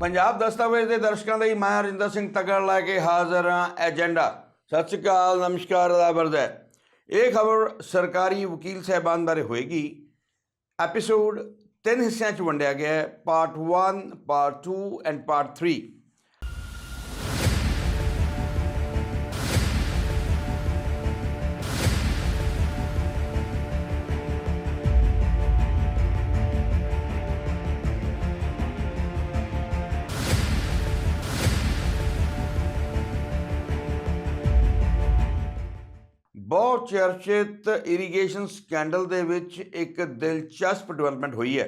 ਪੰਜਾਬ ਦਸਤਾਵੇਜ਼ ਦੇ ਦਰਸ਼ਕਾਂ ਲਈ ਮੈਂ ਹਰਿੰਦਰ ਸਿੰਘ ਤਗੜ ਲੈ ਕੇ ਹਾਜ਼ਰ ਹਾਂ, ਏਜੰਡਾ। ਸਤਿ ਸ਼੍ਰੀ ਅਕਾਲ, ਨਮਸਕਾਰ, ਅਦਾਬਰਦ ਇਹ ਖਬਰ ਸਰਕਾਰੀ ਵਕੀਲ ਸਾਹਿਬਾਨ ਬਾਰੇ ਹੋਏਗੀ। ਐਪੀਸੋਡ ਤਿੰਨ ਹਿੱਸਿਆਂ 'ਚ ਵੰਡਿਆ ਗਿਆ ਹੈ ਪਾਰਟ 1 ਪਾਰਟ 2 ਐਂਡ ਪਾਰਟ 3 ਬਹੁਤ ਚਰਚਿਤ ਇਰੀਗੇਸ਼ਨ ਸਕੈਂਡਲ ਦੇ ਵਿੱਚ ਇੱਕ ਦਿਲਚਸਪ ਡਿਵੈਲਪਮੈਂਟ ਹੋਈ ਹੈ।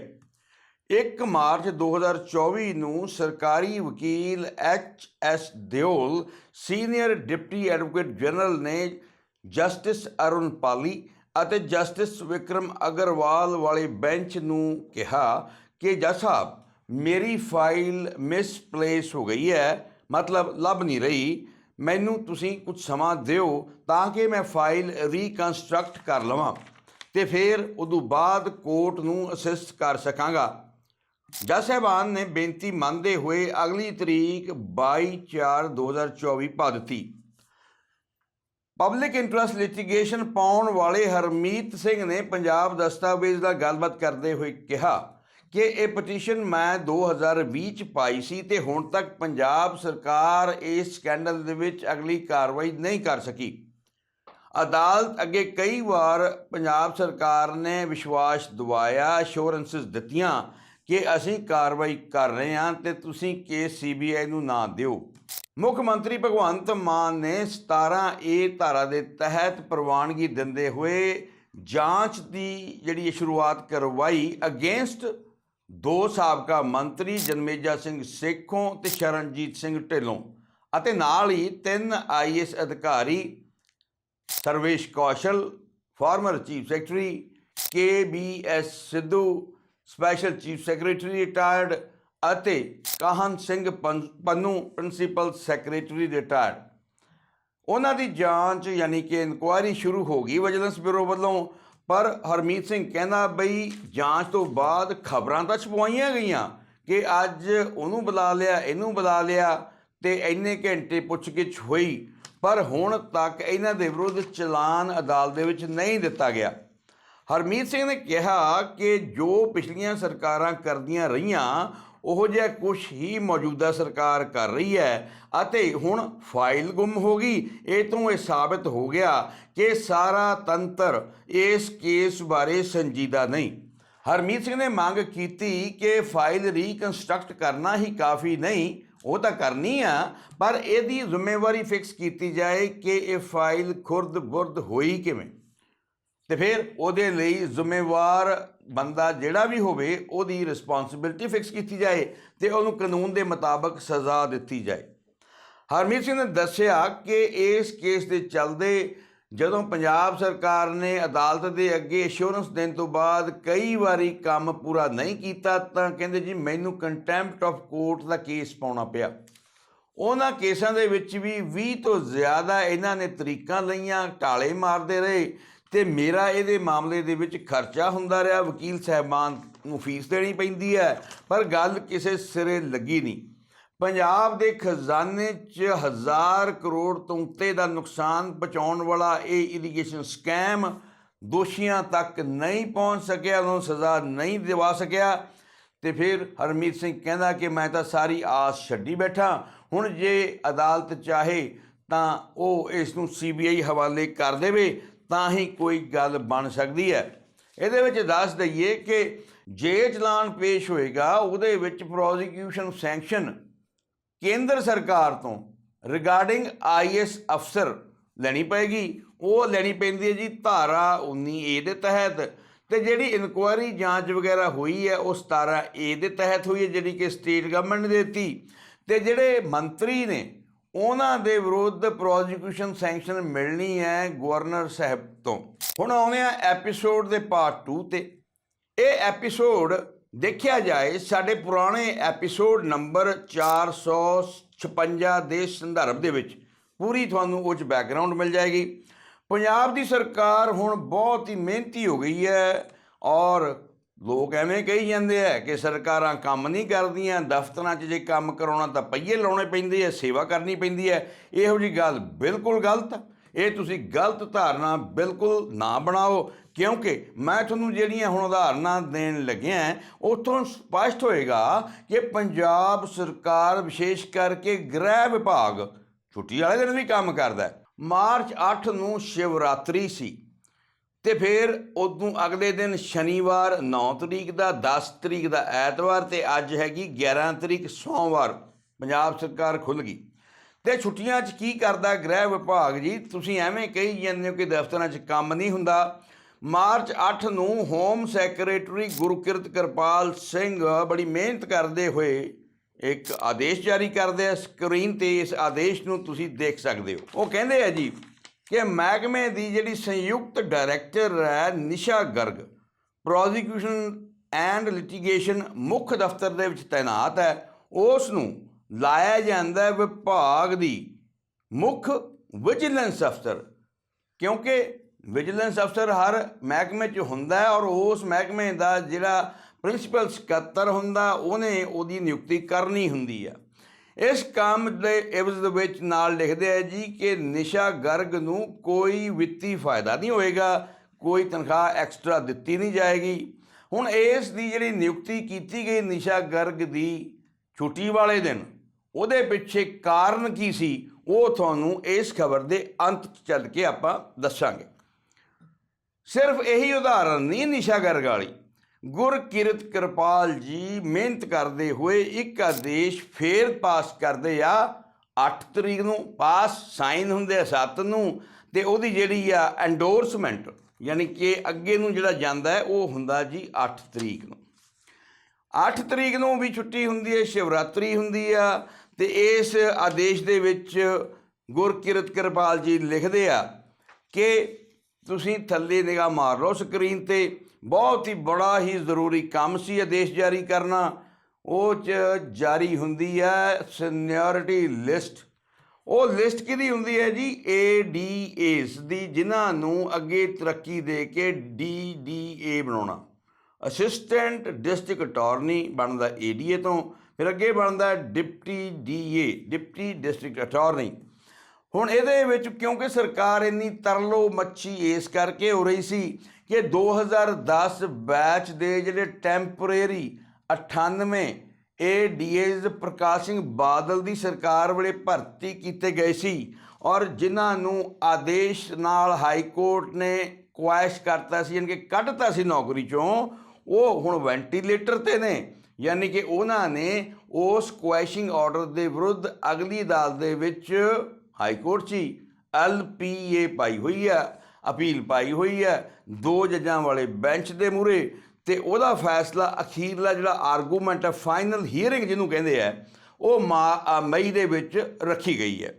1 ਮਾਰਚ 2024 ਨੂੰ ਸਰਕਾਰੀ ਵਕੀਲ H S Deol, senior deputy advocate general ਨੇ ਜਸਟਿਸ ਅਰੁਣ ਪਾਲੀ ਅਤੇ ਜਸਟਿਸ ਵਿਕਰਮ ਅਗਰਵਾਲ ਵਾਲੇ ਬੈਂਚ ਨੂੰ ਕਿਹਾ ਕਿ, ਜੱਜ ਸਾਹਿਬ, ਮੇਰੀ ਫਾਈਲ ਮਿਸਪਲੇਸ ਹੋ ਗਈ ਹੈ, ਮਤਲਬ ਲੱਭ ਨਹੀਂ ਰਹੀ। ਮੈਨੂੰ ਤੁਸੀਂ ਕੁਝ ਸਮਾਂ ਦਿਓ ਤਾਂ ਕਿ ਮੈਂ ਫਾਈਲ ਰੀਕਨਸਟਰਕਟ ਕਰ ਲਵਾਂ ਤੇ ਫਿਰ ਉਦੋਂ ਬਾਅਦ ਕੋਰਟ ਨੂੰ ਅਸਿਸਟ ਕਰ ਸਕਾਂਗਾ। ਜੱਜ ਸਾਹਿਬਾਨ ਨੇ ਬੇਨਤੀ ਮੰਨਦੇ ਹੋਏ ਅਗਲੀ ਤਰੀਕ 22/4/2024 ਪਾ ਦਿੱਤੀ। ਪਬਲਿਕ ਇੰਟਰਸਟ ਲਿਟੀਗੇਸ਼ਨ ਪਾਉਣ ਵਾਲੇ ਹਰਮੀਤ ਸਿੰਘ ਨੇ ਪੰਜਾਬ ਦਸਤਾਵੇਜ਼ ਦਾ ਗੱਲਬਾਤ ਕਰਦੇ ਹੋਏ ਕਿਹਾ ਕਿ ਇਹ ਪਟੀਸ਼ਨ ਮੈਂ 2020 ਚ ਪਾਈ ਸੀ ਤੇ ਹੁਣ ਤੱਕ ਪੰਜਾਬ ਸਰਕਾਰ ਇਸ ਸਕੈਂਡਲ ਦੇ ਵਿੱਚ ਅਗਲੀ ਕਾਰਵਾਈ ਨਹੀਂ ਕਰ ਸਕੀ। ਅਦਾਲਤ ਅੱਗੇ ਕਈ ਵਾਰ ਪੰਜਾਬ ਸਰਕਾਰ ਨੇ ਵਿਸ਼ਵਾਸ ਦਿਵਾਇਆ ਅਸ਼ੋਰੈਂਸਸ ਦਿੱਤੀਆਂ ਕਿ ਅਸੀਂ ਕਾਰਵਾਈ ਕਰ ਰਹੇ ਹਾਂ ਤੇ ਤੁਸੀਂ ਕੇਸ ਸੀਬੀਆਈ ਨੂੰ ਨਾ ਦਿਓ। ਮੁੱਖ ਮੰਤਰੀ ਭਗਵੰਤ ਮਾਨ ਨੇ 17 ਏ ਧਾਰਾ ਦੇ ਤਹਿਤ ਪ੍ਰਵਾਨਗੀ ਦਿੰਦੇ ਹੋਏ ਜਾਂਚ ਦੀ ਜਿਹੜੀ ਸ਼ੁਰੂਆਤ ਕਰਵਾਈ ਅਗੇਂਸਟ ਦੋ ਸਾਬਕਾ ਮੰਤਰੀ ਜਨਮੇਜਾ ਸਿੰਘ ਸੇਖੋਂ ਤੇ ਸ਼ਰਨਜੀਤ ਸਿੰਘ ਢਿੱਲੋਂ ਅਤੇ ਨਾਲ ਹੀ ਤਿੰਨ ਆਈਐਸ ਅਧਿਕਾਰੀ Sarvesh Kaushal, former chief secretary K B S Sidhu, special chief secretary retired ਅਤੇ ਕਾਹਨ ਸਿੰਘ ਪੰ- ਪੰਨੂ, ਪ੍ਰਿੰਸੀਪਲ ਸੈਕਟਰੀ ਰਿਟਾਇਰਡ। ਉਹਨਾਂ ਦੀ ਜਾਂਚ ਯਾਨੀ ਕਿ ਇਨਕੁਆਇਰੀ ਸ਼ੁਰੂ ਹੋ ਗਈ ਵਿਜੀਲੈਂਸ ਬਿਊਰੋ ਵੱਲੋਂ ਪਰ ਹਰਮੀਤ ਸਿੰਘ ਕਹਿੰਦਾ ਬਈ ਜਾਂਚ ਤੋਂ ਬਾਅਦ ਖਬਰਾਂ ਤਾਂ ਛਪਵਾਈਆਂ ਗਈਆਂ ਕਿ ਅੱਜ ਉਹਨੂੰ ਬੁਲਾ ਲਿਆ, ਇਹਨੂੰ ਬੁਲਾ ਲਿਆ ਤੇ ਇੰਨੇ ਘੰਟੇ ਪੁੱਛਗਿੱਛ ਹੋਈ। ਪਰ ਹੁਣ ਤੱਕ ਇਹਨਾਂ ਦੇ ਵਿਰੁੱਧ ਚਲਾਨ ਅਦਾਲਤ ਦੇ ਵਿੱਚ ਨਹੀਂ ਦਿੱਤਾ ਗਿਆ। ਹਰਮੀਤ ਸਿੰਘ ਨੇ ਕਿਹਾ ਕਿ ਜੋ ਪਿਛਲੀਆਂ ਸਰਕਾਰਾਂ ਕਰਦੀਆਂ ਰਹੀਆਂ ਉਹ ਜਿਹਾ ਕੁਝ ਹੀ ਮੌਜੂਦਾ ਸਰਕਾਰ ਕਰ ਰਹੀ ਹੈ। ਅਤੇ ਹੁਣ ਫਾਈਲ ਗੁੰਮ ਹੋ ਗਈ। ਇਹ ਤੋਂ ਇਹ ਸਾਬਤ ਹੋ ਗਿਆ ਕਿ ਸਾਰਾ ਤੰਤਰ ਇਸ ਕੇਸ ਬਾਰੇ ਸੰਜੀਦਾ ਨਹੀਂ। ਹਰਮੀਤ ਸਿੰਘ ਨੇ ਮੰਗ ਕੀਤੀ ਕਿ ਫਾਈਲ ਰੀਕਨਸਟਰਕਟ ਕਰਨਾ ਹੀ ਕਾਫੀ ਨਹੀਂ, ਉਹ ਤਾਂ ਕਰਨੀ ਆ। ਪਰ ਇਹਦੀ ਜ਼ਿੰਮੇਵਾਰੀ ਫਿਕਸ ਕੀਤੀ ਜਾਏ ਕਿ ਇਹ ਫਾਈਲ ਖੁਰਦ ਬੁਰਦ ਹੋਈ ਕਿਵੇਂ। ਤੇ ਫਿਰ ਉਹਦੇ ਲਈ ਜ਼ਿੰਮੇਵਾਰ ਬੰਦਾ ਜਿਹੜਾ ਵੀ ਹੋਵੇ, ਉਹਦੀ ਰਿਸਪੌਂਸਿਬਿਲਟੀ ਫਿਕਸ ਕੀਤੀ ਜਾਏ ਤੇ ਉਹਨੂੰ ਕਾਨੂੰਨ ਦੇ ਮੁਤਾਬਕ ਸਜ਼ਾ ਦਿੱਤੀ ਜਾਏ। ਹਰਮੀਤ ਸਿੰਘ ਨੇ ਦੱਸਿਆ ਕਿ ਇਸ ਕੇਸ ਦੇ ਚੱਲਦੇ ਜਦੋਂ ਪੰਜਾਬ ਸਰਕਾਰ ਨੇ ਅਦਾਲਤ ਦੇ ਅੱਗੇ ਅਸ਼ੋਰੈਂਸ ਦੇਣ ਤੋਂ ਬਾਅਦ ਕਈ ਵਾਰੀ ਕੰਮ ਪੂਰਾ ਨਹੀਂ ਕੀਤਾ, ਤਾਂ ਕਹਿੰਦੇ ਜੀ ਮੈਨੂੰ ਕੰਟੈਂਪਟ ਆਫ ਕੋਰਟ ਦਾ ਕੇਸ ਪਾਉਣਾ ਪਿਆ। ਉਹਨਾਂ ਕੇਸਾਂ ਦੇ ਵਿੱਚ ਵੀ 20 ਤੋਂ ਜ਼ਿਆਦਾ ਇਹਨਾਂ ਨੇ ਤਰੀਕਾਂ ਲਈਆਂ ਢਾਲੇ ਮਾਰਦੇ ਰਹੇ। ਤੇ ਮੇਰਾ ਇਹਦੇ ਮਾਮਲੇ ਦੇ ਵਿੱਚ ਖਰਚਾ ਹੁੰਦਾ ਰਿਹਾ, ਵਕੀਲ ਸਾਹਿਬਾਨ ਨੂੰ ਫੀਸ ਦੇਣੀ ਪੈਂਦੀ ਹੈ, ਪਰ ਗੱਲ ਕਿਸੇ ਸਿਰੇ ਲੱਗੀ ਨਹੀਂ। ਪੰਜਾਬ ਦੇ ਖਜ਼ਾਨੇ 'ਚ ਹਜ਼ਾਰ ਕਰੋੜ ਤੋਂ ਉੱਤੇ ਦਾ ਨੁਕਸਾਨ ਪਹੁੰਚਾਉਣ ਵਾਲਾ ਇਹ ਇਰੀਗੇਸ਼ਨ ਸਕੈਮ ਦੋਸ਼ੀਆਂ ਤੱਕ ਨਹੀਂ ਪਹੁੰਚ ਸਕਿਆ, ਉਹਨਾਂ ਨੂੰ ਸਜ਼ਾ ਨਹੀਂ ਦਿਵਾ ਸਕਿਆ। ਤੇ ਫਿਰ ਹਰਮੀਤ ਸਿੰਘ ਕਹਿੰਦਾ ਕਿ ਮੈਂ ਤਾਂ ਸਾਰੀ ਆਸ ਛੱਡੀ ਬੈਠਾ, ਹੁਣ ਜੇ ਅਦਾਲਤ ਚਾਹੇ ਤਾਂ ਉਹ ਇਸ ਨੂੰ ਸੀਬੀਆਈ ਹਵਾਲੇ ਕਰ ਦੇਵੇ। ਤਾਂ ਹੀ ਕੋਈ ਗੱਲ ਬਣ ਸਕਦੀ ਹੈ। ਇਹਦੇ ਵਿੱਚ ਦੱਸ ਦਈਏ ਕਿ ਜੇ ਚਲਾਨ ਪੇਸ਼ ਹੋਏਗਾ, ਉਹਦੇ ਵਿੱਚ ਪ੍ਰੋਸੀਕਿਊਸ਼ਨ ਸੈਂਕਸ਼ਨ ਕੇਂਦਰ ਸਰਕਾਰ ਤੋਂ ਰਿਗਾਰਡਿੰਗ ਆਈਐਸ ਅਫਸਰ ਲੈਣੀ ਪਏਗੀ। ਉਹ ਲੈਣੀ ਪੈਂਦੀ ਹੈ ਜੀ ਧਾਰਾ 19 ਏ ਦੇ ਤਹਿਤ ਤੇ ਜਿਹੜੀ ਇਨਕੁਆਇਰੀ ਜਾਂਚ ਵਗੈਰਾ ਹੋਈ ਹੈ, ਉਹ 17 ਏ ਦੇ ਤਹਿਤ ਹੋਈ ਹੈ, ਜਿਹੜੀ ਕਿ ਸਟੇਟ ਗਵਰਨਮੈਂਟ ਨੇ ਦਿੱਤੀ। ਤੇ ਜਿਹੜੇ ਮੰਤਰੀ ਨੇ ਉਹਨਾਂ ਦੇ ਵਿਰੁੱਧ ਪ੍ਰੋਸੀਕਿਊਸ਼ਨ ਸੈਂਕਸ਼ਨ ਮਿਲਣੀ ਹੈ ਗਵਰਨਰ ਸਾਹਿਬ ਤੋਂ। ਹੁਣ ਆਉਂਦੇ ਆ ਐਪੀਸੋਡ ਦੇ ਪਾਰਟ 2 ਤੇ। ਇਹ ਐਪੀਸੋਡ ਦੇਖਿਆ ਜਾਏ, ਸਾਡੇ ਪੁਰਾਣੇ ਐਪੀਸੋਡ ਨੰਬਰ 456 ਦੇ ਸੰਦਰਭ ਦੇ ਵਿੱਚ ਪੂਰੀ ਤੁਹਾਨੂੰ ਉਹ ਚ ਬੈਕਗ੍ਰਾਉਂਡ ਮਿਲ ਜਾਏਗੀ। ਪੰਜਾਬ ਦੀ ਸਰਕਾਰ ਹੁਣ ਬਹੁਤ ਹੀ ਮਿਹਨਤੀ ਹੋ ਗਈ ਹੈ ਔਰ ਲੋਕ ਐਵੇਂ ਕਹੀ ਜਾਂਦੇ ਆ ਕਿ ਸਰਕਾਰਾਂ ਕੰਮ ਨਹੀਂ ਕਰਦੀਆਂ, ਦਫ਼ਤਰਾਂ 'ਚ ਜੇ ਕੰਮ ਕਰਾਉਣਾ ਤਾਂ ਪਈਏ ਲਾਉਣੇ ਪੈਂਦੇ ਆ, ਸੇਵਾ ਕਰਨੀ ਪੈਂਦੀ ਹੈ ਇਹੋ ਜੀ ਗੱਲ ਬਿਲਕੁਲ ਗਲਤ ਆ। ਇਹ ਤੁਸੀਂ ਗਲਤ ਧਾਰਨਾ ਬਿਲਕੁਲ ਨਾ ਬਣਾਓ, ਕਿਉਂਕਿ ਮੈਂ ਤੁਹਾਨੂੰ ਜਿਹੜੀਆਂ ਹੁਣ ਉਦਾਹਰਨਾਂ ਦੇਣ ਲੱਗਿਆ, ਉਥੋਂ ਸਪਸ਼ਟ ਹੋਏਗਾ ਕਿ ਪੰਜਾਬ ਸਰਕਾਰ ਵਿਸ਼ੇਸ਼ ਕਰਕੇ ਗ੍ਰਹਿ ਵਿਭਾਗ ਛੁੱਟੀ ਵਾਲੇ ਦਿਨ ਵੀ ਕੰਮ ਕਰਦਾ ਹੈ। ਮਾਰਚ 8 ਨੂੰ ਸ਼ਿਵਰਾਤਰੀ ਸੀ। ਤੇ ਫਿਰ ਉਦੋਂ ਅਗਲੇ ਦਿਨ ਸ਼ਨੀਵਾਰ 9 ਤਰੀਕ ਦਾ 10 ਤਰੀਕ ਦਾ ਐਤਵਾਰ ਤੇ ਅੱਜ ਹੈਗੀ 11 ਤਰੀਕ ਸੋਮਵਾਰ। ਪੰਜਾਬ ਸਰਕਾਰ ਖੁੱਲ ਗਈ। ਤੇ ਛੁੱਟੀਆਂ 'ਚ ਕੀ ਕਰਦਾ ਗ੍ਰਹਿ ਵਿਭਾਗ ਜੀ? ਤੁਸੀਂ ਐਵੇਂ ਕਹੀ ਜਾਂਦੇ ਹੋ ਕਿ ਦਫ਼ਤਰਾਂ 'ਚ ਕੰਮ ਨਹੀਂ ਹੁੰਦਾ। ਮਾਰਚ 8 ਨੂੰ ਹੋਮ ਸੈਕਟਰੀ ਗੁਰਕਿਰਤ ਕਿਰਪਾਲ ਸਿੰਘ ਬੜੀ ਮਿਹਨਤ ਕਰਦੇ ਹੋਏ ਇੱਕ ਆਦੇਸ਼ ਜਾਰੀ ਕਰਦੇ ਆ। ਸਕਰੀਨ ਤੇ ਇਸ ਆਦੇਸ਼ ਨੂੰ ਤੁਸੀਂ ਦੇਖ ਸਕਦੇ ਹੋ। ਉਹ ਕਹਿੰਦੇ ਆ ਜੀ ਕਿ ਮਹਿਕਮੇ ਦੀ ਜਿਹੜੀ ਸੰਯੁਕਤ ਡਾਇਰੈਕਟਰ ਹੈ Nisha Garg, prosecution and litigation ਮੁੱਖ ਦਫ਼ਤਰ ਦੇ ਵਿੱਚ ਤਾਇਨਾਤ ਹੈ ਉਸ ਨੂੰ ਲਾਇਆ ਜਾਂਦਾ ਹੈ ਵਿਭਾਗ ਦੀ ਮੁੱਖ ਵਿਜੀਲੈਂਸ ਅਫਸਰ। ਕਿਉਂਕਿ ਵਿਜੀਲੈਂਸ ਅਫਸਰ ਹਰ ਮਹਿਕਮੇ 'ਚ ਹੁੰਦਾ ਹੈ ਔਰ ਉਸ ਮਹਿਕਮੇ ਦਾ ਜਿਹੜਾ ਪ੍ਰਿੰਸੀਪਲ ਸਕੱਤਰ ਹੁੰਦਾ, ਉਹਨੇ ਉਹਦੀ ਨਿਯੁਕਤੀ ਕਰਨੀ ਹੁੰਦੀ ਆ ਇਸ ਕੰਮ ਦੇ ਇਵਜ਼ ਦੇ ਵਿੱਚ ਨਾਲ ਲਿਖਦੇ ਆ ਜੀ ਕਿ ਨਿਸ਼ਾ ਗਰਗ ਨੂੰ ਕੋਈ ਵਿੱਤੀ ਫਾਇਦਾ ਨਹੀਂ ਹੋਏਗਾ, ਕੋਈ ਤਨਖਾਹ ਐਕਸਟਰਾ ਦਿੱਤੀ ਨਹੀਂ ਜਾਏਗੀ। ਹੁਣ ਇਸ ਦੀ ਜਿਹੜੀ ਨਿਯੁਕਤੀ ਕੀਤੀ ਗਈ ਨਿਸ਼ਾ ਗਰਗ ਦੀ ਛੁੱਟੀ ਵਾਲੇ ਦਿਨ, ਉਹਦੇ ਪਿੱਛੇ ਕਾਰਨ ਕੀ ਸੀ, ਉਹ ਤੁਹਾਨੂੰ ਇਸ ਖਬਰ ਦੇ ਅੰਤ ਚੱਲ ਕੇ ਆਪਾਂ ਦੱਸਾਂਗੇ। ਸਿਰਫ ਇਹੀ ਉਦਾਹਰਨ ਨਹੀਂ ਨਿਸ਼ਾ ਗਰਗ ਵਾਲੀ। ਗੁਰਕਿਰਤ ਕਿਰਪਾਲ ਜੀ ਮਿਹਨਤ ਕਰਦੇ ਹੋਏ ਇੱਕ ਆਦੇਸ਼ ਫੇਰ ਪਾਸ ਕਰਦੇ ਆ। 8 ਤਰੀਕ ਨੂੰ ਪਾਸ, ਸਾਈਨ ਹੁੰਦੇ ਆ 7 ਨੂੰ ਤੇ ਉਹਦੀ ਜਿਹੜੀ ਆ ਐਂਡੋਰਸਮੈਂਟ ਯਾਨੀ ਕਿ ਅੱਗੇ ਨੂੰ ਜਿਹੜਾ ਜਾਂਦਾ ਹੈ, ਉਹ ਹੁੰਦਾ ਜੀ 8 ਤਰੀਕ ਨੂੰ। 8 ਤਰੀਕ ਨੂੰ ਵੀ ਛੁੱਟੀ ਹੁੰਦੀ ਹੈ, ਸ਼ਿਵਰਾਤਰੀ ਹੁੰਦੀ ਆ ਤੇ ਇਸ ਆਦੇਸ਼ ਦੇ ਵਿੱਚ ਗੁਰਕਿਰਤ ਕਿਰਪਾਲ ਜੀ ਲਿਖਦੇ ਆ ਕਿ ਤੁਸੀਂ ਥੱਲੇ ਨਿਗਾਹ ਮਾਰ ਲਓ ਸਕਰੀਨ ਤੇ ਬਹੁਤ ਹੀ ਬੜਾ ਹੀ ਜ਼ਰੂਰੀ ਕੰਮ ਸੀ ਆਦੇਸ਼ ਜਾਰੀ ਕਰਨਾ। ਉਹ ਚ ਜਾਰੀ ਹੁੰਦੀ ਹੈ ਸੀਨੀਅਰਿਟੀ ਲਿਸਟ। ਉਹ ਲਿਸਟ ਕਿਹਦੀ ਹੁੰਦੀ ਹੈ ਜੀ? ਏਡੀਏਸ ਦੀ, ਜਿਨ੍ਹਾਂ ਨੂੰ ਅੱਗੇ ਤਰੱਕੀ ਦੇ ਕੇ ਡੀਡੀਏ ਬਣਾਉਣਾ। ਅਸਿਸਟੈਂਟ ਡਿਸਟ੍ਰਿਕਟ ਅਟਾਰਨੀ ਬਣਦਾ ਏਡੀਏ ਤੋਂ, ਫਿਰ ਅੱਗੇ ਬਣਦਾ deputy DA deputy district attorney ਹੁਣ ਇਹਦੇ ਵਿੱਚ ਕਿਉਂਕਿ ਸਰਕਾਰ ਇੰਨੀ ਤਰਲੋ ਮੱਛੀ ਇਸ ਕਰਕੇ ਹੋ ਰਹੀ ਸੀ ਕਿ 2010 ਬੈਚ ਦੇ ਜਿਹੜੇ ਟੈਂਪਰੇਰੀ 98 ਏਡੀਏਜ਼ ਪ੍ਰਕਾਸ਼ ਸਿੰਘ ਬਾਦਲ ਦੀ ਸਰਕਾਰ ਵੇਲੇ ਭਰਤੀ ਕੀਤੇ ਗਏ ਸੀ ਔਰ ਜਿਨ੍ਹਾਂ ਨੂੰ ਆਦੇਸ਼ ਨਾਲ ਹਾਈ ਕੋਰਟ ਨੇ ਕੁਐਸ਼ ਕਰਤਾ ਸੀ, ਯਾਨੀ ਕਿ ਕੱਢਤਾ ਸੀ ਨੌਕਰੀ ਚੋਂ, ਉਹ ਹੁਣ ਵੈਂਟੀਲੇਟਰ ਤੇ ਨੇ, ਯਾਨੀ ਕਿ ਉਹਨਾਂ ਨੇ ਉਸ ਕੁਐਸ਼ਿੰਗ ਆਰਡਰ ਦੇ ਵਿਰੁੱਧ ਅਗਲੀ ਅਦਾਲਤ ਦੇ ਵਿੱਚ ਹਾਈ ਕੋਰਟ 'ਚ ਐਲ ਪੀ ਏ ਪਾਈ ਹੋਈ ਹੈ, ਅਪੀਲ ਪਾਈ ਹੋਈ ਹੈ, ਦੋ ਜੱਜਾਂ ਵਾਲੇ ਬੈਂਚ ਦੇ ਮੂਹਰੇ ਤੇ ਉਹਦਾ ਫੈਸਲਾ ਅਖੀਰਲਾ ਜਿਹੜਾ ਆਰਗੂਮੈਂਟ ਹੈ, ਫਾਈਨਲ ਹੀਅਰਿੰਗ ਜਿਹਨੂੰ ਕਹਿੰਦੇ ਆ, ਉਹ ਮਾ- ਮਈ ਦੇ ਵਿੱਚ ਰੱਖੀ ਗਈ ਹੈ।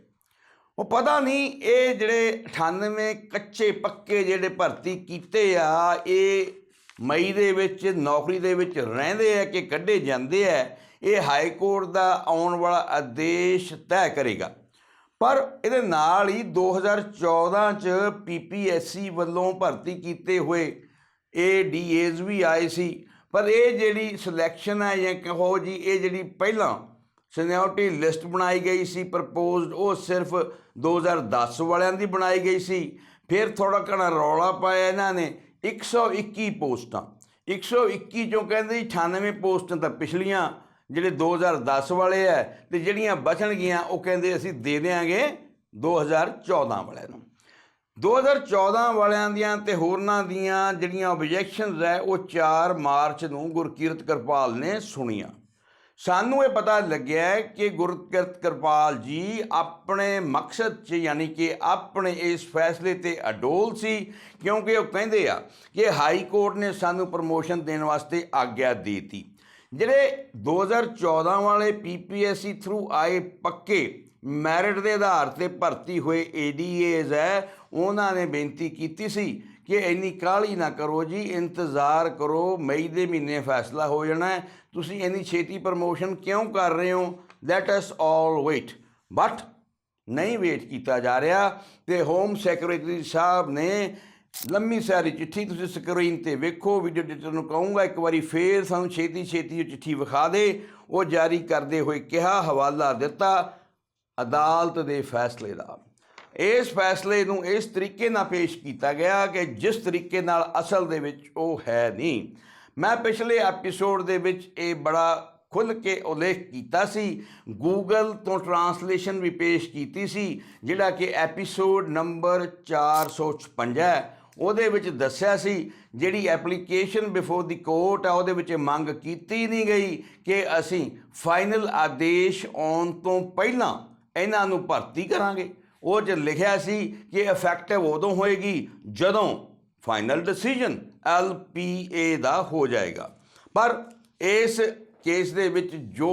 ਉਹ ਪਤਾ ਨਹੀਂ ਇਹ ਜਿਹੜੇ 98 ਕੱਚੇ ਪੱਕੇ ਜਿਹੜੇ ਭਰਤੀ ਕੀਤੇ ਆ, ਇਹ ਮਈ ਦੇ ਵਿੱਚ, ਨੌਕਰੀ ਦੇ ਵਿੱਚ ਰਹਿੰਦੇ ਆ ਕਿ ਕੱਢੇ ਜਾਂਦੇ ਆ, ਇਹ ਹਾਈ ਕੋਰਟ ਦਾ ਆਉਣ ਵਾਲਾ ਆਦੇਸ਼ ਤੈਅ ਕਰੇਗਾ। ਪਰ ਇਹਦੇ ਨਾਲ ਹੀ 2014 ਚ ਪੀਪੀਐਸਸੀ ਵੱਲੋਂ ਭਰਤੀ ਕੀਤੇ ਹੋਏ ਏਡੀਏਜ਼ ਵੀ ਆਏ ਸੀ। ਪਰ ਇਹ ਜਿਹੜੀ ਸਿਲੈਕਸ਼ਨ ਹੈ ਜਾਂ ਕਹੋ ਜੀ, ਇਹ ਜਿਹੜੀ ਪਹਿਲਾਂ ਸੀਨੀਅਰਟੀ ਲਿਸਟ ਬਣਾਈ ਗਈ ਸੀ ਪ੍ਰਪੋਜ਼ਡ ਉਹ ਸਿਰਫ 2010 ਵਾਲਿਆਂ ਦੀ ਬਣਾਈ ਗਈ ਸੀ। ਫਿਰ ਥੋੜਾ ਘਣਾ ਰੌਲਾ ਪਾਇਆ ਇਹਨਾਂ ਨੇ 121 ਪੋਸਟਾਂ। 121 ਚੋਂ ਕਹਿੰਦੇ ਜੀ 98 ਪੋਸਟਾਂ ਤਾਂ ਪਿਛਲੀਆਂ ਜਿਹੜੇ 2010 ਵਾਲੇ ਐ ਤੇ ਜਿਹੜੀਆਂ ਬਚਣਗੀਆਂ, ਉਹ ਕਹਿੰਦੇ ਅਸੀਂ ਦੇ ਦੇਾਂਗੇ 2014 ਵਾਲਿਆਂ ਨੂੰ। 2014 ਵਾਲਿਆਂ ਦੀਆਂ ਤੇ ਹੋਰਨਾਂ ਦੀਆਂ ਜਿਹੜੀਆਂ ਆਬਜੈਕਸ਼ਨਸ ਹੈ ਉਹ 4 ਮਾਰਚ ਨੂੰ ਗੁਰਕੀਰਤ ਕਿਰਪਾਲ ਨੇ ਸੁਣੀਆਂ। ਸਾਨੂੰ ਇਹ ਪਤਾ ਲੱਗਿਆ ਕਿ ਗੁਰਕਿਰਤ ਕਿਰਪਾਲ ਜੀ ਆਪਣੇ ਮਕਸਦ 'ਚ ਯਾਨੀ ਕਿ ਆਪਣੇ ਇਸ ਫੈਸਲੇ ਤੇ ਅਡੋਲ ਸੀ, ਕਿਉਂਕਿ ਉਹ ਕਹਿੰਦੇ ਆ ਕਿ ਹਾਈ ਕੋਰਟ ਨੇ ਸਾਨੂੰ ਪ੍ਰਮੋਸ਼ਨ ਦੇਣ ਵਾਸਤੇ ਆਗਿਆ ਦੇਤੀ। ਜਿਹੜੇ 2014 ਵਾਲੇ ਪੀਪੀਐਸਸੀ ਥਰੂ ਆਏ ਪੱਕੇ ਮੈਰਿਟ ਦੇ ਆਧਾਰ ਤੇ ਭਰਤੀ ਹੋਏ ਏਡੀਏਜ਼ ਹੈ, ਉਹਨਾਂ ਨੇ ਬੇਨਤੀ ਕੀਤੀ ਸੀ ਕਿ ਇੰਨੀ ਕਾਹਲੀ ਨਾ ਕਰੋ ਜੀ, ਇੰਤਜ਼ਾਰ ਕਰੋ, ਮਈ ਦੇ ਮਹੀਨੇ ਫੈਸਲਾ ਹੋ ਜਾਣਾ ਤੁਸੀਂ ਇੰਨੀ ਛੇਤੀ ਪ੍ਰਮੋਸ਼ਨ ਕਿਉਂ ਕਰ ਰਹੇ ਹੋ? Let us all wait but ਨਹੀਂ ਵੇਟ ਕੀਤਾ ਜਾ ਰਿਹਾ ਤੇ ਹੋਮ ਸੈਕਟਰੀ ਸਾਹਿਬ ਨੇ ਲੰਮੀ ਸਾਰੀ ਚਿੱਠੀ ਤੁਸੀਂ ਸਕਰੀਨ ਤੇ ਵੇਖੋ ਵੀਡੀਓ ਐਡੀਟਰ ਨੂੰ ਕਹੂੰਗਾ, ਇੱਕ ਵਾਰੀ ਫੇਰ ਸਾਨੂੰ ਛੇਤੀ ਛੇਤੀ ਉਹ ਚਿੱਠੀ ਵਿਖਾ ਦੇ। ਉਹ ਜਾਰੀ ਕਰਦੇ ਹੋਏ ਕਿਹਾ, ਹਵਾਲਾ ਦਿੱਤਾ ਅਦਾਲਤ ਦੇ ਫੈਸਲੇ ਦਾ। ਇਸ ਫੈਸਲੇ ਨੂੰ ਇਸ ਤਰੀਕੇ ਨਾਲ ਪੇਸ਼ ਕੀਤਾ ਗਿਆ ਕਿ ਜਿਸ ਤਰੀਕੇ ਨਾਲ ਅਸਲ ਦੇ ਵਿੱਚ ਉਹ ਹੈ ਨਹੀਂ। ਮੈਂ ਪਿਛਲੇ ਐਪੀਸੋਡ ਦੇ ਵਿੱਚ ਇਹ ਬੜਾ ਖੁੱਲ ਕੇ ਉਲੇਖ ਕੀਤਾ ਸੀ। ਗੂਗਲ ਤੋਂ ਟਰਾਂਸਲੇਸ਼ਨ ਵੀ ਪੇਸ਼ ਕੀਤੀ ਸੀ, ਜਿਹੜਾ ਕਿ ਐਪੀਸੋਡ ਨੰਬਰ 456 ਹੈ। ਉਹਦੇ ਵਿੱਚ ਦੱਸਿਆ ਸੀ, ਜਿਹੜੀ ਐਪਲੀਕੇਸ਼ਨ ਬਿਫੋਰ ਦੀ ਕੋਰਟ ਆ, ਉਹਦੇ ਵਿੱਚ ਇਹ ਮੰਗ ਕੀਤੀ ਨਹੀਂ ਗਈ ਕਿ ਅਸੀਂ ਫਾਈਨਲ ਆਦੇਸ਼ ਆਉਣ ਤੋਂ ਪਹਿਲਾਂ ਇਹਨਾਂ ਨੂੰ ਭਰਤੀ ਕਰਾਂਗੇ। ਉਹ 'ਚ ਲਿਖਿਆ ਸੀ ਕਿ ਇਫੈਕਟਿਵ ਉਦੋਂ ਹੋਏਗੀ ਜਦੋਂ ਫਾਈਨਲ ਡਿਸੀਜਨ ਐਲਪੀਏ ਦਾ ਹੋ ਜਾਏਗਾ। ਪਰ ਇਸ ਕੇਸ ਦੇ ਵਿੱਚ ਜੋ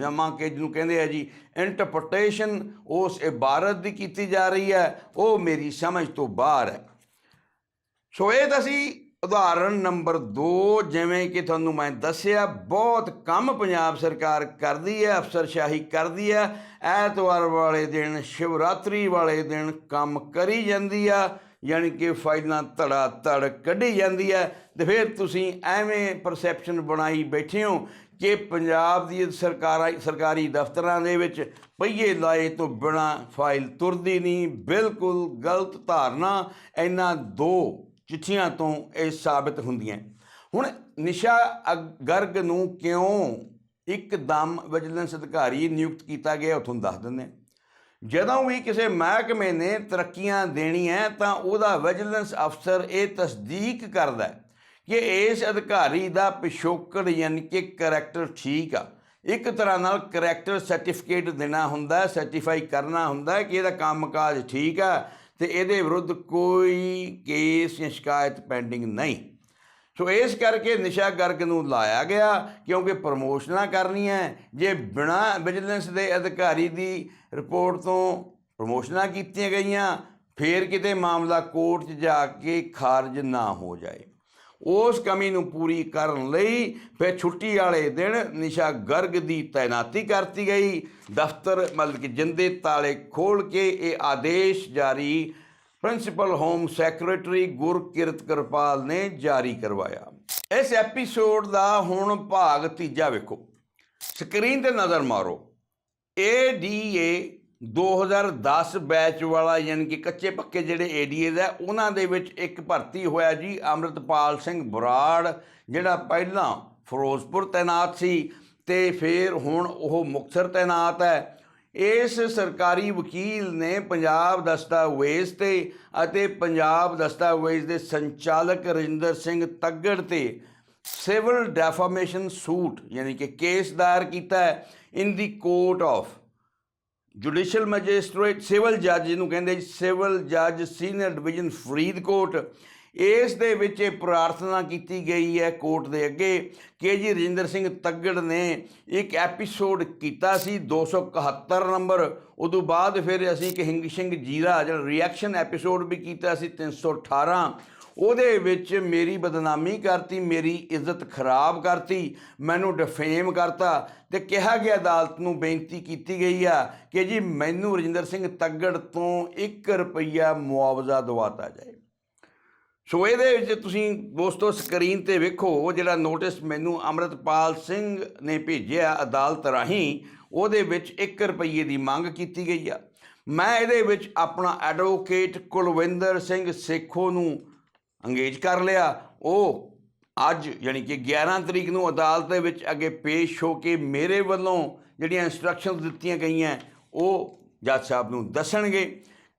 ਜਮਾ ਕੇ ਜਿਹਨੂੰ ਕਹਿੰਦੇ ਆ ਜੀ ਇੰਟਰਪ੍ਰੀਟੇਸ਼ਨ ਉਸ ਇਬਾਰਤ ਦੀ ਕੀਤੀ ਜਾ ਰਹੀ ਹੈ, ਉਹ ਮੇਰੀ ਸਮਝ ਤੋਂ ਬਾਹਰ ਹੈ। ਸੋ ਇਹ ਤਾਂ ਸੀ ਉਦਾਹਰਣ ਨੰਬਰ 2 ਜਿਵੇਂ ਕਿ ਤੁਹਾਨੂੰ ਮੈਂ ਦੱਸਿਆ, ਬਹੁਤ ਕੰਮ ਪੰਜਾਬ ਸਰਕਾਰ ਕਰਦੀ ਹੈ, ਅਫਸਰਸ਼ਾਹੀ ਕਰਦੀ ਹੈ, ਐਤਵਾਰ ਵਾਲੇ ਦਿਨ, ਸ਼ਿਵਰਾਤਰੀ ਵਾਲੇ ਦਿਨ ਕੰਮ ਕਰੀ ਜਾਂਦੀ ਆ, ਯਾਨੀ ਕਿ ਫਾਈਲਾਂ ਧੜਾ ਧੜ ਕੱਢੀ ਜਾਂਦੀ ਹੈ। ਤੇ ਫਿਰ ਤੁਸੀਂ ਐਵੇਂ ਪਰਸੈਪਸ਼ਨ ਬਣਾਈ ਬੈਠੇ ਹੋ ਕਿ ਪੰਜਾਬ ਦੀ ਸਰਕਾਰਾਂ ਸਰਕਾਰੀ ਦਫ਼ਤਰਾਂ ਦੇ ਵਿੱਚ ਪਈਏ ਲਾਏ ਤੋਂ ਬਿਨਾ ਫਾਈਲ ਤੁਰਦੀ ਨਹੀਂ, ਬਿਲਕੁਲ ਗਲਤ ਧਾਰਨਾ। ਇਹਨਾਂ ਦੋ ਚਿੱਠੀਆਂ ਤੋਂ ਇਹ ਸਾਬਤ ਹੁੰਦੀਆਂ ਹੁਣ ਨਿਸ਼ਾ ਅਗ- ਗਰਗ ਨੂੰ ਕਿਉਂ ਇੱਕਦਮ ਵਿਜੀਲੈਂਸ ਅਧਿਕਾਰੀ ਨਿਯੁਕਤ ਕੀਤਾ ਗਿਆ ਉਹ ਤੁਹਾਨੂੰ ਦੱਸ ਦਿੰਦੇ ਜਦੋਂ ਵੀ ਕਿਸੇ ਮਹਿਕਮੇ ਨੇ ਤਰੱਕੀਆਂ ਦੇਣੀਆਂ ਤਾਂ ਉਹਦਾ ਵਿਜੀਲੈਂਸ ਅਫਸਰ ਇਹ ਤਸਦੀਕ ਕਰਦਾ ਕਿ ਇਸ ਅਧਿਕਾਰੀ ਦਾ ਪਿਛੋਕੜ ਯਾਨੀ ਕਿ ਕਰੈਕਟਰ ਠੀਕ ਆ। ਇੱਕ ਤਰ੍ਹਾਂ ਨਾਲ ਕਰੈਕਟਰ ਸਰਟੀਫਿਕੇਟ ਦੇਣਾ ਹੁੰਦਾ, ਸਰਟੀਫਾਈ ਕਰਨਾ ਹੁੰਦਾ ਕਿ ਇਹਦਾ ਕੰਮਕਾਜ ਠੀਕ ਆ ਤੇ ਇਹਦੇ ਵਿਰੁੱਧ ਕੋਈ ਕੇਸ ਜਾਂ ਸ਼ਿਕਾਇਤ ਪੈਂਡਿੰਗ ਨਹੀਂ। ਸੋ ਇਸ ਕਰਕੇ ਨਿਸ਼ਾ ਗਰਗ ਨੂੰ ਲਾਇਆ ਗਿਆ ਕਿਉਂਕਿ ਪ੍ਰਮੋਸ਼ਨਾਂ ਕਰਨੀਆਂ, ਜੇ ਬਿਨਾ ਵਿਜੀਲੈਂਸ ਦੇ ਅਧਿਕਾਰੀ ਦੀ ਰਿਪੋਰਟ ਤੋਂ ਪ੍ਰਮੋਸ਼ਨਾਂ ਕੀਤੀਆਂ ਗਈਆਂ, ਫੇਰ ਕਿਤੇ ਮਾਮਲਾ ਕੋਰਟ 'ਚ ਜਾ ਕੇ ਖਾਰਜ ਨਾ ਹੋ ਜਾਏ। ਉਸ ਕਮੀ ਨੂੰ ਪੂਰੀ ਕਰਨ ਲਈ ਫਿਰ ਛੁੱਟੀ ਵਾਲੇ ਦਿਨ ਨਿਸ਼ਾ ਗਰਗ ਦੀ ਤਾਇਨਾਤੀ ਕਰਤੀ ਗਈ। ਦਫ਼ਤਰ ਮਤਲਬ ਕਿ ਜਿੰਦੇ ਤਾਲੇ ਖੋਲ ਕੇ ਇਹ ਆਦੇਸ਼ ਜਾਰੀ principal home secretary Gurkirat Kirpal ਨੇ ਜਾਰੀ ਕਰਵਾਇਆ। ਇਸ ਐਪੀਸੋਡ ਦਾ ਹੁਣ ਭਾਗ ਤੀਜਾ ਵੇਖੋ। ਸਕਰੀਨ ਤੇ ਨਜ਼ਰ ਮਾਰੋ। ਏਡੀਏ 2010 ਬੈਚ ਵਾਲਾ ਯਾਨੀ ਕਿ ਕੱਚੇ ਪੱਕੇ ਜਿਹੜੇ ਏਡੀਏਜ਼ ਹੈ, ਉਹਨਾਂ ਦੇ ਵਿੱਚ ਇੱਕ ਭਰਤੀ ਹੋਇਆ ਜੀ ਅੰਮ੍ਰਿਤਪਾਲ ਸਿੰਘ ਬਰਾੜ, ਜਿਹੜਾ ਪਹਿਲਾਂ ਫਿਰੋਜ਼ਪੁਰ ਤਾਇਨਾਤ ਸੀ ਤੇ ਫਿਰ ਹੁਣ ਉਹ ਮੁਕਤਸਰ ਤਾਇਨਾਤ ਹੈ। ਇਸ ਸਰਕਾਰੀ ਵਕੀਲ ਨੇ ਪੰਜਾਬ ਦਸਤਾਵੇਜ਼ ਤੇ ਅਤੇ ਪੰਜਾਬ ਦਸਤਾਵੇਜ਼ ਦੇ ਸੰਚਾਲਕ ਰਜਿੰਦਰ ਸਿੰਘ ਤੱਗੜ ਤੇ ਸਿਵਲ ਡੈਫਾਮੇਸ਼ਨ ਸੂਟ ਯਾਨੀ ਕਿ ਕੇਸ ਦਾਇਰ ਕੀਤਾ ਹੈ। In the court of judicial magistrate civil ਜੱਜ ਨੂੰ ਕਹਿੰਦੇ ਜੀ, ਸਿਵਲ ਜੱਜ ਸੀਨੀਅਰ ਡਿਵੀਜ਼ਨ ਫਰੀਦਕੋਟ। ਇਸ ਦੇ ਵਿੱਚ ਇਹ ਪ੍ਰਾਰਥਨਾ ਕੀਤੀ ਗਈ ਹੈ ਕੋਰਟ ਦੇ ਅੱਗੇ ਕਿ ਜੀ ਰਜਿੰਦਰ ਸਿੰਘ ਤੱਗੜ ਨੇ ਇੱਕ ਐਪੀਸੋਡ ਕੀਤਾ ਸੀ 271 ਨੰਬਰ। ਉਦੋਂ ਬਾਅਦ ਫਿਰ ਅਸੀਂ ਇੱਕ ਹਿੰਗ ਸਿੰਘ ਜੀਰਾ, ਜਿਹੜਾ ਰਿਐਕਸ਼ਨ ਐਪੀਸੋਡ ਵੀ ਕੀਤਾ ਸੀ 318 ਉਹਦੇ ਵਿੱਚ ਮੇਰੀ ਬਦਨਾਮੀ ਕਰਤੀ, ਮੇਰੀ ਇੱਜ਼ਤ ਖਰਾਬ ਕਰਤੀ, ਮੈਨੂੰ ਡਿਫੇਮ ਕਰਤਾ ਤੇ ਕਿਹਾ ਗਿਆ ਅਦਾਲਤ ਨੂੰ ਬੇਨਤੀ ਕੀਤੀ ਗਈ ਆ ਕਿ ਜੀ ਮੈਨੂੰ ਰਜਿੰਦਰ ਸਿੰਘ ਤੱਗੜ ਤੋਂ 1 ਰੁਪਈਆ ਮੁਆਵਜ਼ਾ ਦਵਾਤਾ ਜਾਏ। ਸੋ ਇਹਦੇ ਵਿੱਚ ਤੁਸੀਂ ਦੋਸਤੋ ਸਕਰੀਨ ਤੇ ਵੇਖੋ, ਉਹ ਜਿਹੜਾ ਨੋਟਿਸ ਮੈਨੂੰ ਅੰਮ੍ਰਿਤਪਾਲ ਸਿੰਘ ਨੇ ਭੇਜਿਆ ਅਦਾਲਤ ਰਾਹੀਂ, ਉਹਦੇ ਵਿੱਚ 1 ਰੁਪਈਏ ਦੀ ਮੰਗ ਕੀਤੀ ਗਈ ਆ। ਮੈਂ ਇਹਦੇ ਵਿੱਚ ਆਪਣਾ ਐਡਵੋਕੇਟ ਕੁਲਵਿੰਦਰ ਸਿੰਘ ਸੇਖੋ ਨੂੰ ਅੰਗੇਜ ਕਰ ਲਿਆ। ਉਹ ਅੱਜ ਯਾਨੀ ਕਿ 11 ਤਰੀਕ ਨੂੰ ਅਦਾਲਤ ਦੇ ਵਿੱਚ ਅੱਗੇ ਪੇਸ਼ ਹੋ ਕੇ ਮੇਰੇ ਵੱਲੋਂ ਜਿਹੜੀਆਂ ਇਨਸਟਰਕਸ਼ਨਸ ਦਿੱਤੀਆਂ ਗਈਆਂ, ਉਹ ਜੱਜ ਸਾਹਿਬ ਨੂੰ ਦੱਸਣਗੇ।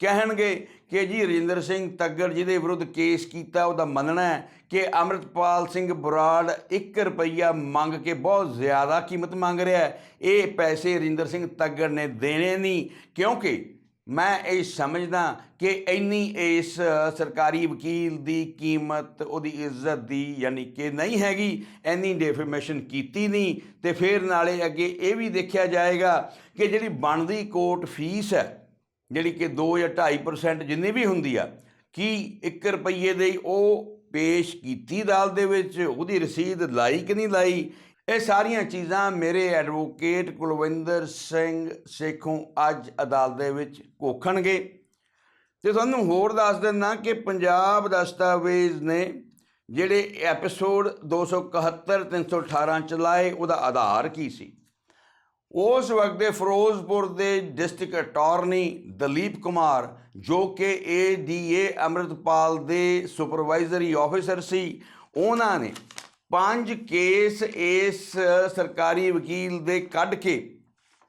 ਕਹਿਣਗੇ ਕਿ ਜੀ ਰਜਿੰਦਰ ਸਿੰਘ ਤੱਗੜ ਜਿਹਦੇ ਵਿਰੁੱਧ ਕੇਸ ਕੀਤਾ, ਉਹਦਾ ਮੰਨਣਾ ਹੈ ਕਿ ਅੰਮ੍ਰਿਤਪਾਲ ਸਿੰਘ ਬਰਾੜ 1 ਰੁਪਈਆ ਮੰਗ ਕੇ ਬਹੁਤ ਜ਼ਿਆਦਾ ਕੀਮਤ ਮੰਗ ਰਿਹਾ ਹੈ। ਇਹ ਪੈਸੇ ਰਜਿੰਦਰ ਸਿੰਘ ਤੱਗੜ ਨੇ ਦੇਣੇ ਨਹੀਂ, ਕਿਉਂਕਿ ਮੈਂ ਇਹ ਸਮਝਦਾ ਕਿ ਇੰਨੀ ਇਸ ਸਰਕਾਰੀ ਵਕੀਲ ਦੀ ਕੀਮਤ, ਉਹਦੀ ਇੱਜ਼ਤ ਦੀ ਯਾਨੀ ਕਿ ਨਹੀਂ ਹੈਗੀ, ਇੰਨੀ ਡੈਫੇਮੇਸ਼ਨ ਕੀਤੀ ਨਹੀਂ, ਤੇ ਫਿਰ ਨਾਲੇ ਅੱਗੇ ਇਹ ਵੀ ਦੇਖਿਆ ਜਾਏਗਾ ਕਿ ਜਿਹੜੀ ਬਣਦੀ ਕੋਰਟ ਫੀਸ ਹੈ, ਜਿਹੜੀ ਕਿ 2 ਜਾਂ 2.5% ਜਿੰਨੀ ਵੀ ਹੁੰਦੀ ਆ, ਕੀ 1 ਰੁਪਈਏ ਦੇ ਉਹ ਪੇਸ਼ ਕੀਤੀ ਅਦਾਲਤ ਦੇ ਵਿੱਚ, ਉਹਦੀ ਰਸੀਦ ਲਾਈ ਕਿ ਨਹੀਂ ਲਾਈ ਇਹ ਸਾਰੀਆਂ ਚੀਜ਼ਾਂ ਮੇਰੇ ਐਡਵੋਕੇਟ ਕੁਲਵਿੰਦਰ ਸਿੰਘ ਸੇਖੋਂ ਅੱਜ ਅਦਾਲਤ ਦੇ ਵਿੱਚ ਕੋਖਣਗੇ ਤੇ ਤੁਹਾਨੂੰ ਹੋਰ ਦੱਸ ਦਿੰਦਾ ਕਿ ਪੰਜਾਬ ਦਸਤਾਵੇਜ਼ ਨੇ ਜਿਹੜੇ ਐਪੀਸੋਡ 271 318 ਚਲਾਏ ਉਹਦਾ ਆਧਾਰ ਕੀ ਸੀ? ਉਸ ਵਕਤ ਦੇ ਫਿਰੋਜ਼ਪੁਰ ਦੇ ਡਿਸਟ੍ਰਿਕਟ ਅਟਾਰਨੀ ਦਲੀਪ ਕੁਮਾਰ, ਜੋ ਕਿ ਏਡੀਏ ਅੰਮ੍ਰਿਤਪਾਲ ਦੇ ਸੁਪਰਵਾਈਜ਼ਰੀ ਆਫੀਸਰ ਸੀ, ਉਹਨਾਂ ਨੇ ਪੰਜ ਕੇਸ ਇਸ ਸਰਕਾਰੀ ਵਕੀਲ ਦੇ ਕੱਢ ਕੇ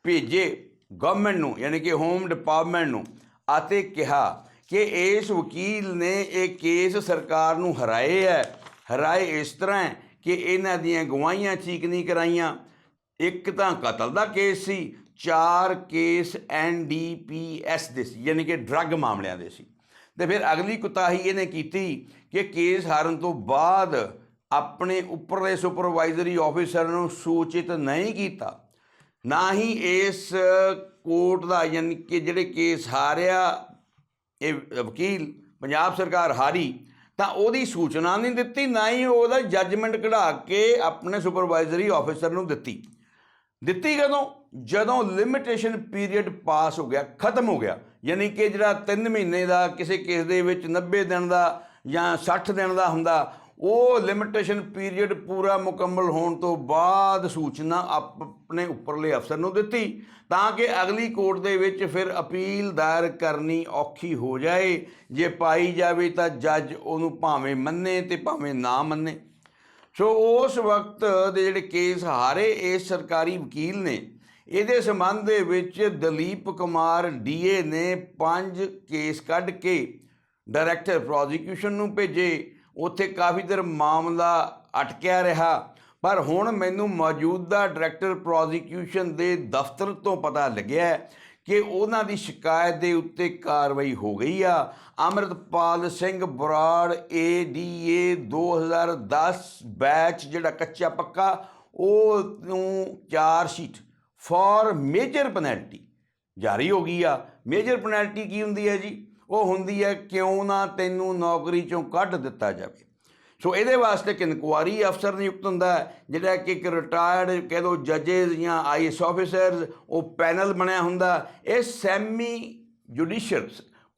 ਭੇਜੇ ਗਵਰਨਮੈਂਟ ਨੂੰ, ਯਾਨੀ ਕਿ ਹੋਮ ਡਿਪਾਰਟਮੈਂਟ ਨੂੰ, ਅਤੇ ਕਿਹਾ ਕਿ ਇਸ ਵਕੀਲ ਨੇ ਇਹ ਕੇਸ ਸਰਕਾਰ ਨੂੰ ਹਰਾਏ ਹੈ। ਹਰਾਏ ਇਸ ਤਰ੍ਹਾਂ ਹੈ ਕਿ ਇਹਨਾਂ ਦੀਆਂ ਗਵਾਹੀਆਂ ਠੀਕ ਨਹੀਂ ਕਰਾਈਆਂ। ਇੱਕ ਤਾਂ ਕਤਲ ਦਾ ਕੇਸ ਸੀ, ਚਾਰ ਕੇਸ ਐਨਡੀਪੀਐਸ ਦੇ ਸੀ, ਯਾਨੀ ਕਿ ਡਰੱਗ ਮਾਮਲਿਆਂ ਦੇ ਸੀ। ਤੇ ਫਿਰ ਅਗਲੀ ਕੁਤਾਹੀ ਇਹਨੇ ਕੀਤੀ ਕਿ ਕੇਸ ਹਾਰਨ ਤੋਂ ਬਾਅਦ ਆਪਣੇ ਉੱਪਰਲੇ ਸੁਪਰਵਾਈਜ਼ਰੀ ਆਫੀਸਰ ਨੂੰ ਸੂਚਿਤ ਨਹੀਂ ਕੀਤਾ, ਨਾ ਹੀ ਇਸ ਕੋਰਟ ਦਾ ਯਾਨੀ ਕਿ ਜਿਹੜੇ ਕੇਸ ਹਾਰਿਆ, ਇਹ ਵਕੀਲ ਪੰਜਾਬ ਸਰਕਾਰ ਹਾਰੀ, ਤਾਂ ਉਹਦੀ ਸੂਚਨਾ ਨਹੀਂ ਦਿੱਤੀ, ਨਾ ਹੀ ਉਹਦਾ ਜੱਜਮੈਂਟ ਕਢਾ ਕੇ ਆਪਣੇ ਸੁਪਰਵਾਈਜ਼ਰੀ ਆਫੀਸਰ ਨੂੰ ਦਿੱਤੀ। ਦਿੱਤੀ ਕਦੋਂ? ਜਦੋਂ ਲਿਮਿਟੇਸ਼ਨ ਪੀਰੀਅਡ ਪਾਸ ਹੋ ਗਿਆ, ਖਤਮ ਹੋ ਗਿਆ। ਯਾਨੀ ਕਿ ਜਿਹੜਾ 3 ਮਹੀਨੇ ਦਾ ਕਿਸੇ ਕੇਸ ਦੇ ਵਿੱਚ 90 ਦਿਨ ਦਾ ਜਾਂ 60 ਦਿਨ ਦਾ ਹੁੰਦਾ ਉਹ ਲਿਮਿਟੇਸ਼ਨ ਪੀਰੀਅਡ ਪੂਰਾ ਮੁਕੰਮਲ ਹੋਣ ਤੋਂ ਬਾਅਦ ਸੂਚਨਾ ਆਪਣੇ ਉੱਪਰਲੇ ਅਫਸਰ ਨੂੰ ਦਿੱਤੀ ਤਾਂ ਕਿ ਅਗਲੀ ਕੋਰਟ ਦੇ ਵਿੱਚ ਫਿਰ ਅਪੀਲ ਦਾਇਰ ਕਰਨੀ ਔਖੀ ਹੋ ਜਾਏ। ਜੇ ਪਾਈ ਜਾਵੇ ਤਾਂ ਜੱਜ ਉਹਨੂੰ ਭਾਵੇਂ ਮੰਨੇ ਤੇ ਭਾਵੇਂ ਨਾ ਮੰਨੇ। ਸੋ ਉਸ ਵਕਤ ਦੇ ਜਿਹੜੇ ਕੇਸ ਹਾਰੇ ਇਸ ਸਰਕਾਰੀ ਵਕੀਲ ਨੇ। ਇਹਦੇ ਸੰਬੰਧ ਦੇ ਵਿੱਚ ਦਲੀਪ ਕੁਮਾਰ ਡੀਏ ਨੇ ਪੰਜ ਕੇਸ ਕੱਢ ਕੇ ਡਾਇਰੈਕਟਰ ਪ੍ਰੋਸੀਕਿਊਸ਼ਨ ਨੂੰ ਭੇਜੇ। ਉੱਥੇ ਕਾਫੀ ਦੇਰ ਮਾਮਲਾ ਅਟਕਿਆ ਰਿਹਾ। ਪਰ ਹੁਣ ਮੈਨੂੰ ਮੌਜੂਦਾ ਡਾਇਰੈਕਟਰ ਪ੍ਰੋਸੀਕਿਊਸ਼ਨ ਦੇ ਦਫ਼ਤਰ ਤੋਂ ਪਤਾ ਲੱਗਿਆ ਕਿ ਉਹਨਾਂ ਦੀ ਸ਼ਿਕਾਇਤ ਦੇ ਉੱਤੇ ਕਾਰਵਾਈ ਹੋ ਗਈ ਆ। ਅਮਰਤਪਾਲ ਸਿੰਘ ਬਰਾੜ ਏਡੀਏ 2010 ਬੈਚ ਜਿਹੜਾ ਕੱਚਾ ਪੱਕਾ ਉਹ ਨੂੰ ਚਾਰ ਸ਼ੀਟ ਫॉर ਮੇਜਰ ਪੈਨਲਟੀ ਜਾਰੀ ਹੋ ਗਈ ਆ। ਮੇਜਰ ਪੈਨਲਟੀ ਕੀ ਹੁੰਦੀ ਹੈ ਜੀ? ਉਹ ਹੁੰਦੀ ਹੈ ਕਿਉਂ ਨਾ ਤੈਨੂੰ ਨੌਕਰੀ ਚੋਂ ਕੱਢ ਦਿੱਤਾ ਜਾਵੇ। ਸੋ ਇਹਦੇ ਵਾਸਤੇ ਇੱਕ ਇਨਕੁਆਰੀ ਅਫਸਰ ਨਿਯੁਕਤ ਹੁੰਦਾ ਜਿਹੜਾ ਕਿ ਇੱਕ ਰਿਟਾਇਰਡ ਕਹਿ ਲਓ ਜੱਜਸ ਜਾਂ ਆਈਐਸ ਆਫੀਸਰਸ ਉਹ ਪੈਨਲ ਬਣਿਆ ਹੁੰਦਾ। ਇਹ semi judicial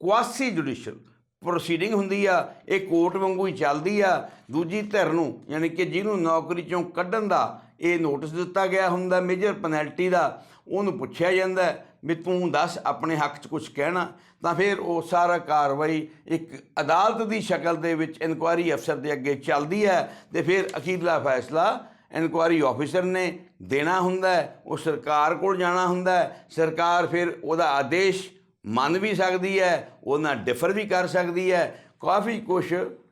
quasi judicial proceeding ਹੁੰਦੀ ਆ। ਇਹ ਕੋਰਟ ਵਾਂਗੂ ਹੀ ਚੱਲਦੀ ਆ। ਦੂਜੀ ਧਿਰ ਨੂੰ, ਯਾਨੀ ਕਿ ਜਿਹਨੂੰ ਨੌਕਰੀ ਚੋਂ ਕੱਢਣ ਦਾ ਇਹ ਨੋਟਿਸ ਦਿੱਤਾ ਗਿਆ ਹੁੰਦਾ ਮੇਜਰ ਪੈਨਲਟੀ ਦਾ, ਉਹਨੂੰ ਪੁੱਛਿਆ ਜਾਂਦਾ ਵੀ ਤੂੰ ਦੱਸ ਆਪਣੇ ਹੱਕ 'ਚ ਕੁਝ ਕਹਿਣਾ। ਤਾਂ ਫਿਰ ਉਹ ਸਾਰਾ ਕਾਰਵਾਈ ਇੱਕ ਅਦਾਲਤ ਦੀ ਸ਼ਕਲ ਦੇ ਵਿੱਚ ਇਨਕੁਆਰੀ ਅਫਸਰ ਦੇ ਅੱਗੇ ਚੱਲਦੀ ਹੈ ਤੇ ਫਿਰ ਅਖੀਰਲਾ ਫੈਸਲਾ ਇਨਕੁਆਰੀ ਆਫੀਸਰ ਨੇ ਦੇਣਾ ਹੁੰਦਾ ਹੈ ਉਹ ਸਰਕਾਰ ਕੋਲ ਜਾਣਾ ਹੁੰਦਾ ਹੈ ਸਰਕਾਰ ਫਿਰ ਉਹਦਾ ਆਦੇਸ਼ ਮੰਨ ਵੀ ਸਕਦੀ ਹੈ ਉਹਨਾਂ ਡਿਫਰ ਵੀ ਕਰ ਸਕਦੀ ਹੈ ਕਾਫੀ ਕੁਝ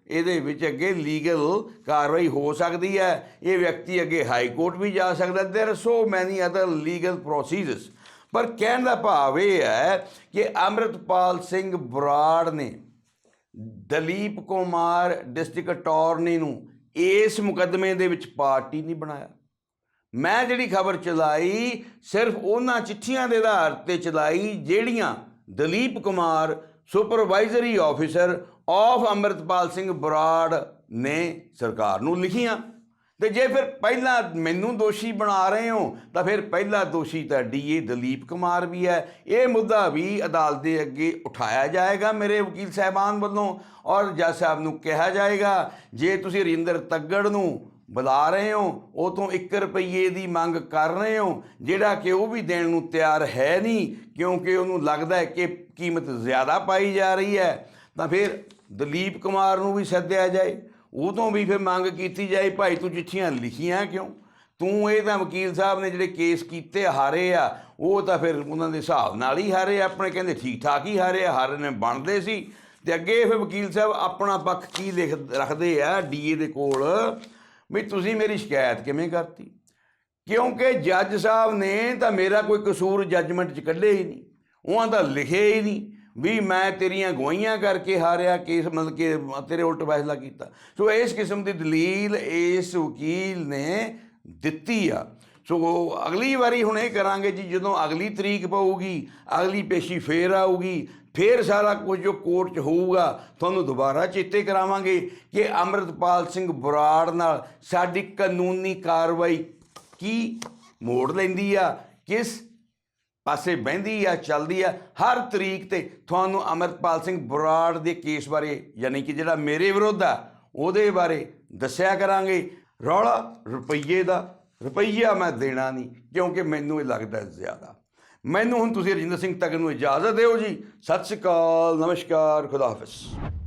ਇਹਦੇ ਵਿੱਚ ਅੱਗੇ ਲੀਗਲ ਕਾਰਵਾਈ ਹੋ ਸਕਦੀ ਹੈ ਇਹ ਵਿਅਕਤੀ ਅੱਗੇ ਹਾਈ ਕੋਰਟ ਵੀ ਜਾ ਸਕਦਾ there so many other legal procedures ਪਰ ਕਹਿਣ ਦਾ ਭਾਵ ਇਹ ਹੈ ਕਿ ਅੰਮ੍ਰਿਤਪਾਲ ਸਿੰਘ ਬਰਾੜ ਨੇ ਦਲੀਪ ਕੁਮਾਰ ਡਿਸਟ੍ਰਿਕਟ ਅਟਾਰਨੀ ਨੂੰ ਇਸ ਮੁਕੱਦਮੇ ਦੇ ਵਿੱਚ ਪਾਰਟੀ ਨਹੀਂ ਬਣਾਇਆ। ਮੈਂ ਜਿਹੜੀ ਖਬਰ ਚਲਾਈ, ਸਿਰਫ ਉਹਨਾਂ ਚਿੱਠੀਆਂ ਦੇ ਆਧਾਰ ਤੇ ਚਲਾਈ, ਜਿਹੜੀਆਂ Dalip Kumar supervisory officer of Amritpal Singh Brar ਨੇ ਸਰਕਾਰ ਨੂੰ ਲਿਖੀਆਂ। ਤੇ ਜੇ ਫਿਰ ਪਹਿਲਾਂ ਮੈਨੂੰ ਦੋਸ਼ੀ ਬਣਾ ਰਹੇ ਹੋ, ਤਾਂ ਫਿਰ ਪਹਿਲਾ ਦੋਸ਼ੀ ਤਾਂ ਡੀਏ ਦਲੀਪ ਕੁਮਾਰ ਵੀ ਹੈ। ਇਹ ਮੁੱਦਾ ਵੀ ਅਦਾਲਤ ਦੇ ਅੱਗੇ ਉਠਾਇਆ ਜਾਏਗਾ ਮੇਰੇ ਵਕੀਲ ਸਾਹਿਬਾਨ ਵੱਲੋਂ ਔਰ ਜੱਜ ਸਾਹਿਬ ਨੂੰ ਕਿਹਾ ਜਾਏਗਾ, ਜੇ ਤੁਸੀਂ ਰਿੰਦਰ ਤੱਗੜ ਨੂੰ ਬੁਲਾ ਰਹੇ ਹੋ, ਉਹ ਤੋਂ 1 ਰੁਪਏ ਦੀ ਮੰਗ ਕਰ ਰਹੇ ਹੋ, ਜਿਹੜਾ ਕਿ ਉਹ ਵੀ ਦੇਣ ਨੂੰ ਤਿਆਰ ਹੈ ਨਹੀਂ, ਕਿਉਂਕਿ ਉਹਨੂੰ ਲੱਗਦਾ ਹੈ ਕਿ ਕੀਮਤ ਜ਼ਿਆਦਾ ਪਾਈ ਜਾ ਰਹੀ ਹੈ, ਤਾਂ ਫਿਰ ਦਲੀਪ ਕੁਮਾਰ ਨੂੰ ਵੀ ਸੱਦਿਆ ਜਾਏ। ਉਦੋਂ ਵੀ ਫਿਰ ਮੰਗ ਕੀਤੀ ਜਾਏ ਭਾਈ ਤੂੰ ਚਿੱਠੀਆਂ ਲਿਖੀਆਂ ਕਿਉਂ? ਤੂੰ ਇਹ ਤਾਂ ਵਕੀਲ ਸਾਹਿਬ ਨੇ ਜਿਹੜੇ ਕੇਸ ਕੀਤੇ ਹਾਰੇ ਆ, ਉਹ ਤਾਂ ਫਿਰ ਉਹਨਾਂ ਦੇ ਹਿਸਾਬ ਨਾਲ ਹੀ ਹਾਰੇ ਆਪਣੇ ਕਹਿੰਦੇ ਠੀਕ ਠਾਕ ਹੀ ਹਾਰੇ ਆ, ਹਾਰੇ ਨੇ ਬਣਦੇ ਸੀ। ਤੇ ਅੱਗੇ ਫਿਰ ਵਕੀਲ ਸਾਹਿਬ ਆਪਣਾ ਪੱਖ ਕੀ ਲਿਖ, ਰੱਖਦੇ ਆ ਡੀਏ ਦੇ ਕੋਲ? ਵੀ ਤੁਸੀਂ ਮੇਰੀ ਸ਼ਿਕਾਇਤ ਕਿਵੇਂ ਕਰਤੀ? ਕਿਉਂਕਿ ਜੱਜ ਸਾਹਿਬ ਨੇ ਤਾਂ ਮੇਰਾ ਕੋਈ ਕਸੂਰ ਜੱਜਮੈਂਟ 'ਚ ਕੱਢਿਆ ਹੀ ਨਹੀਂ। ਉਹਨਾਂ ਦਾ ਲਿਖਿਆ ਹੀ ਨਹੀਂ। ਵੀ ਮੈਂ ਤੇਰੀਆਂ ਗਵਾਹੀਆਂ ਕਰਕੇ ਹਾਰਿਆ, ਕੇਸ ਮਤਲਬ ਕਿ ਤੇਰੇ ਉਲਟ ਫੈਸਲਾ ਕੀਤਾ। ਸੋ ਇਸ ਕਿਸਮ ਦੀ ਦਲੀਲ ਇਸ ਵਕੀਲ ਨੇ ਦਿੱਤੀ ਆ। ਸੋ ਅਗਲੀ ਵਾਰੀ ਹੁਣ ਇਹ ਕਰਾਂਗੇ ਜੀ, ਜਦੋਂ ਅਗਲੀ ਤਰੀਕ ਪਊਗੀ, ਅਗਲੀ ਪੇਸ਼ੀ ਫੇਰ ਆਊਗੀ, ਫੇਰ ਸਾਰਾ ਕੁਝ ਜੋ ਕੋਰਟ 'ਚ ਹੋਊਗਾ, ਤੁਹਾਨੂੰ ਦੁਬਾਰਾ ਚੇਤੇ ਕਰਾਵਾਂਗੇ ਕਿ ਅੰਮ੍ਰਿਤਪਾਲ ਸਿੰਘ ਬਰਾੜ ਨਾਲ ਸਾਡੀ ਕਾਨੂੰਨੀ ਕਾਰਵਾਈ ਕੀ ਮੋੜ ਲੈਂਦੀ ਆ, ਕਿਸ ਪਾਸੇ ਬਹਿੰਦੀ ਆ, ਚੱਲਦੀ ਆ, ਹਰ ਤਰੀਕ ਤੇ ਤੁਹਾਨੂੰ ਅਮਰਪਾਲ ਸਿੰਘ ਬਰਾੜ ਦੇ ਕੇਸ ਬਾਰੇ, ਯਾਨੀ ਕਿ ਜਿਹੜਾ ਮੇਰੇ ਵਿਰੁੱਧ ਆ, ਉਹਦੇ ਬਾਰੇ ਦੱਸਿਆ ਕਰਾਂਗੇ। ਰੌਲਾ ਰੁਪਈਏ ਦਾ, ਰੁਪਈਆ ਮੈਂ ਦੇਣਾ ਨਹੀਂ, ਕਿਉਂਕਿ ਮੈਨੂੰ ਇਹ ਲੱਗਦਾ ਜ਼ਿਆਦਾ। ਮੈਨੂੰ ਹੁਣ ਤੁਸੀਂ ਰਜਿੰਦਰ ਸਿੰਘ ਤੱਕ ਨੂੰ ਇਜਾਜ਼ਤ ਦਿਓ ਜੀ। ਸਤਿ ਸ਼੍ਰੀ ਅਕਾਲ, ਨਮਸਕਾਰ, ਖੁਦਾ ਹਾਫਿਜ਼।